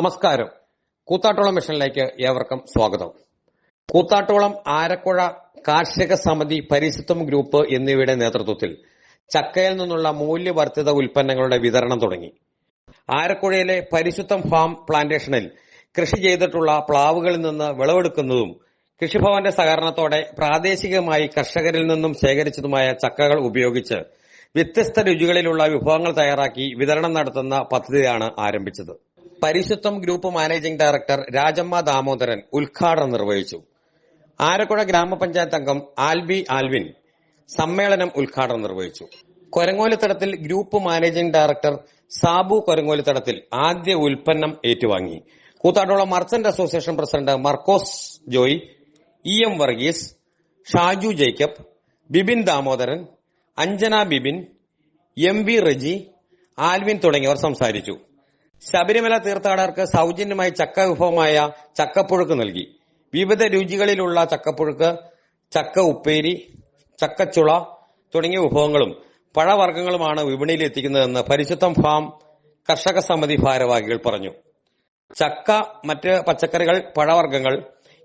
നമസ്കാരം. കൂത്താട്ടോളം മിഷനിലേക്ക് ഏവർക്കും സ്വാഗതം. കൂത്താട്ടോളം ആരക്കുഴ കാർഷിക സമിതി പരിശുദ്ധം ഗ്രൂപ്പ് എന്നിവയുടെ നേതൃത്വത്തിൽ ചക്കയിൽ നിന്നുള്ള മൂല്യവർദ്ധിത ഉൽപ്പന്നങ്ങളുടെ വിതരണം തുടങ്ങി. ആരക്കുഴയിലെ പരിശുദ്ധം ഫാം പ്ലാന്റേഷനിൽ കൃഷി ചെയ്തിട്ടുള്ള പ്ലാവുകളിൽ നിന്ന് വിളവെടുക്കുന്നതും കൃഷിഭവന്റെ സഹകരണത്തോടെ പ്രാദേശികമായി കർഷകരിൽ നിന്നും ശേഖരിച്ചതുമായ ചക്കകൾ ഉപയോഗിച്ച് വ്യത്യസ്ത രുചികളിലുള്ള വിഭവങ്ങൾ തയ്യാറാക്കി വിതരണം നടത്തുന്ന പദ്ധതിയാണ് ആരംഭിച്ചത്. Parishudham group managing director Rajamma Damodaran ഉദ്ഘാടനം നിർവഹിച്ചു. ആരക്കുഴ ഗ്രാമപഞ്ചായത്ത് അംഗം ആൽബി ആൽവിൻ സമ്മേളനം ഉദ്ഘാടനം നിർവഹിച്ചു. Korangolithadathil group managing director Sabu Korangolithadathil ആദ്യ ഉൽപ്പന്നം ഏറ്റുവാങ്ങി. Koothattukulam merchant association president Markose Joy E M Varghese Shaju Jacob Bibin Damodaran Anjana Bibin M V Reji Alvin തുടങ്ങിയവർ സംസാരിച്ചു. ശബരിമല തീർത്ഥാടകർക്ക് സൗജന്യമായി ചക്ക വിഭവമായ ചക്കപ്പുഴുക്ക് നൽകി. വിവിധ രുചികളിലുള്ള ചക്കപ്പുഴുക്ക് ചക്ക ഉപ്പേരി ചക്കച്ചുള തുടങ്ങിയ വിഭവങ്ങളും പഴവർഗങ്ങളുമാണ് വിപണിയിൽ എത്തിക്കുന്നതെന്ന് പരിശുദ്ധം ഫാം കർഷക സമിതി ഭാരവാഹികൾ പറഞ്ഞു. ചക്ക മറ്റ് പച്ചക്കറികൾ പഴവർഗങ്ങൾ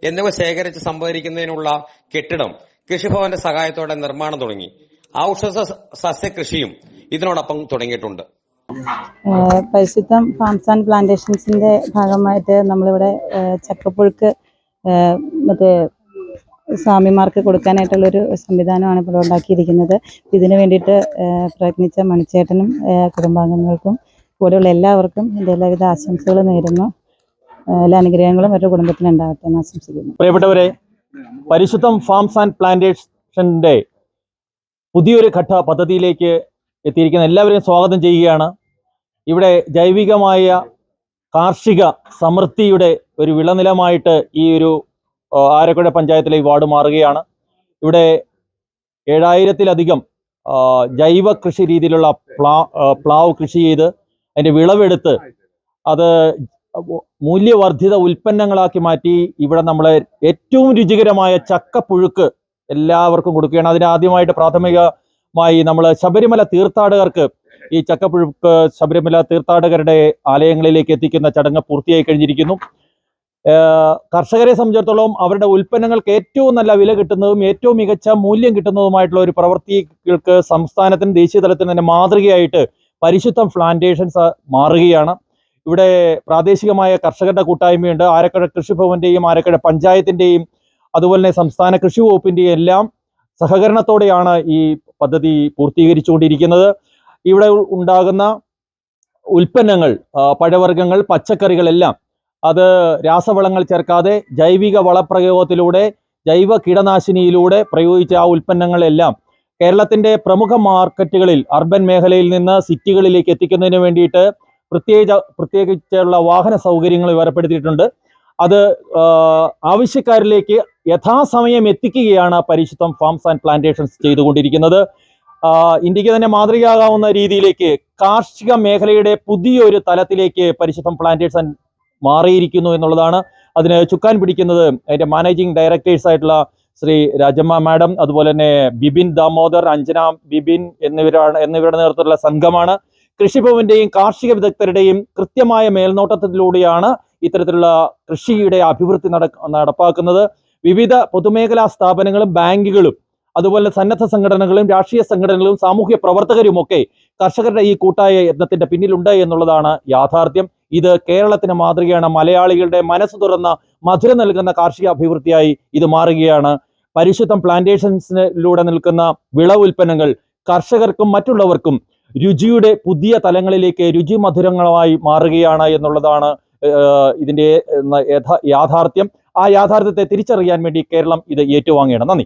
എന്നിവ ശേഖരിച്ച് സംഭരിക്കുന്നതിനുള്ള കെട്ടിടം കൃഷിഭവന്റെ സഹായത്തോടെ നിർമ്മാണം തുടങ്ങി. ഔഷധ സസ്യകൃഷിയും ഇതിനോടൊപ്പം തുടങ്ങിയിട്ടുണ്ട്. പരിശുദ്ധം ഫാംസ് ആൻഡ് പ്ലാന്റേഷൻസിന്റെ ഭാഗമായിട്ട് നമ്മളിവിടെ ചക്കപ്പുഴുക്ക് മറ്റേ സ്വാമിമാർക്ക് കൊടുക്കാനായിട്ടുള്ളൊരു സംവിധാനമാണ് ഇപ്പോൾ ഉണ്ടാക്കിയിരിക്കുന്നത്. ഇതിന് വേണ്ടിയിട്ട് പ്രയത്നിച്ച മണിച്ചേട്ടനും കുടുംബാംഗങ്ങൾക്കും കൂടെയുള്ള എല്ലാവർക്കും എന്റെ എല്ലാവിധ ആശംസകളും നേരുന്നു. എല്ലാ അനുഗ്രഹങ്ങളും അവരുടെ കുടുംബത്തിനുണ്ടാകട്ടെ എന്ന് ആശംസിക്കുന്നു. പ്രിയപ്പെട്ടവരെ പരിശുദ്ധം ഫാംസ് ആൻഡ് പ്ലാന്റേഷന്റെ പുതിയൊരു ഘട്ട പദ്ധതിയിലേക്ക് എത്തിയിരിക്കുന്ന എല്ലാവരെയും സ്വാഗതം ചെയ്യുകയാണ്. ഇവിടെ ജൈവികമായ കാർഷിക സമൃദ്ധിയുടെ ഒരു വിളനിലമായിട്ട് ഈ ഒരു ആരക്കുഴ പഞ്ചായത്തിലെ ഈ വാർഡ് മാറുകയാണ്. ഇവിടെ ഏഴായിരത്തിലധികം ജൈവ കൃഷി രീതിയിലുള്ള പ്ലാ പ്ലാവ് കൃഷി ചെയ്ത് അതിന്റെ വിളവെടുത്ത് അത് മൂല്യവർദ്ധിത ഉൽപ്പന്നങ്ങളാക്കി മാറ്റി ഇവിടെ നമ്മളെ ഏറ്റവും രുചികരമായ ചക്കപ്പുഴുക്ക് എല്ലാവർക്കും കൊടുക്കുകയാണ്. അതിന് ആദ്യമായിട്ട് പ്രാഥമികമായി നമ്മൾ ശബരിമല തീർത്ഥാടകർക്ക് ഈ ചക്കപ്പുഴുക്ക് ശബരിമല തീർത്ഥാടകരുടെ ആലയങ്ങളിലേക്ക് എത്തിക്കുന്ന ചടങ്ങ് പൂർത്തിയായി കഴിഞ്ഞിരിക്കുന്നു. കർഷകരെ സംബന്ധിച്ചിടത്തോളം അവരുടെ ഉൽപ്പന്നങ്ങൾക്ക് ഏറ്റവും നല്ല വില കിട്ടുന്നതും ഏറ്റവും മികച്ച മൂല്യം കിട്ടുന്നതുമായിട്ടുള്ള ഒരു പ്രവൃത്തികൾക്ക് സംസ്ഥാനത്തിന് ദേശീയ തലത്തിൽ തന്നെ മാതൃകയായിട്ട് പരിശുദ്ധം പ്ലാന്റേഷൻസ് മാറുകയാണ്. ഇവിടെ പ്രാദേശികമായ കർഷകരുടെ കൂട്ടായ്മയുണ്ട്. ആരക്കഴ കൃഷിഭവന്റെയും ആരക്കഴ പഞ്ചായത്തിന്റെയും അതുപോലെ തന്നെ സംസ്ഥാന കൃഷി വകുപ്പിന്റെയും എല്ലാം സഹകരണത്തോടെയാണ് ഈ പദ്ധതി പൂർത്തീകരിച്ചുകൊണ്ടിരിക്കുന്നത്. ഇവിടെ ഉണ്ടാകുന്ന ഉൽപ്പന്നങ്ങൾ പഴവർഗങ്ങൾ പച്ചക്കറികളെല്ലാം അത് രാസവളങ്ങൾ ചേർക്കാതെ ജൈവിക വളപ്രയോഗത്തിലൂടെ ജൈവ കീടനാശിനിയിലൂടെ പ്രയോഗിച്ച ആ ഉൽപ്പന്നങ്ങളെല്ലാം കേരളത്തിന്റെ പ്രമുഖ മാർക്കറ്റുകളിൽ അർബൻ മേഖലയിൽ നിന്ന് സിറ്റികളിലേക്ക് എത്തിക്കുന്നതിന് വേണ്ടിയിട്ട് പ്രത്യേക പ്രത്യേകിച്ചുള്ള വാഹന സൗകര്യങ്ങൾ ഏർപ്പെടുത്തിയിട്ടുണ്ട്. അത് ആവശ്യക്കാരിലേക്ക് യഥാസമയം എത്തിക്കുകയാണ് പരിശുദ്ധം ഫാംസ് ആൻഡ് പ്ലാന്റേഷൻസ് ചെയ്തുകൊണ്ടിരിക്കുന്നത്. ഇന്ത്യയ്ക്ക് തന്നെ മാതൃകയാകാവുന്ന രീതിയിലേക്ക് കാർഷിക മേഖലയുടെ പുതിയൊരു തലത്തിലേക്ക് പരിശുദ്ധം പ്ലാന്റേഷൻ മാറിയിരിക്കുന്നു എന്നുള്ളതാണ്. അതിന് ചുക്കാൻ പിടിക്കുന്നത് അതിന്റെ മാനേജിംഗ് ഡയറക്ടേഴ്സ് ആയിട്ടുള്ള ശ്രീ രാജമ്മ മാഡം അതുപോലെ തന്നെ ബിബിൻ ദാമോദർ അഞ്ജന ബിബിൻ എന്നിവരാണ് എന്നിവരുടെ നേതൃത്വത്തിലുള്ള സംഘമാണ്. കൃഷിഭവന്റെയും കാർഷിക വിദഗ്ധരുടെയും കൃത്യമായ മേൽനോട്ടത്തിലൂടെയാണ് ഇത്തരത്തിലുള്ള കൃഷിയുടെ അഭിവൃദ്ധി നടപ്പാക്കുന്നത്. വിവിധ പൊതുമേഖലാ സ്ഥാപനങ്ങളും ബാങ്കുകളും അതുപോലെ സന്നദ്ധ സംഘടനകളും രാഷ്ട്രീയ സംഘടനകളും സാമൂഹ്യ പ്രവർത്തകരും ഒക്കെ കർഷകരുടെ ഈ കൂട്ടായ യത്നത്തിന്റെ പിന്നിലുണ്ട് എന്നുള്ളതാണ് യാഥാർത്ഥ്യം. ഇത് കേരളത്തിന് മാതൃകയാണ്. മലയാളികളുടെ മനസ്സ് തുറന്ന മധുരം നൽകുന്ന കാർഷിക അഭിവൃദ്ധിയായി ഇത് മാറുകയാണ്. പരിശുദ്ധം പ്ലാന്റേഷൻസിലൂടെ നിൽക്കുന്ന വിള ഉൽപ്പന്നങ്ങൾ കർഷകർക്കും മറ്റുള്ളവർക്കും രുചിയുടെ പുതിയ തലങ്ങളിലേക്ക് രുചി മധുരങ്ങളായി മാറുകയാണ് എന്നുള്ളതാണ് ഇതിന്റെ യാഥാർത്ഥ്യം. ആ യാഥാർത്ഥ്യത്തെ തിരിച്ചറിയാൻ വേണ്ടി കേരളം ഇത് ഏറ്റുവാങ്ങുകയാണ്. നന്ദി.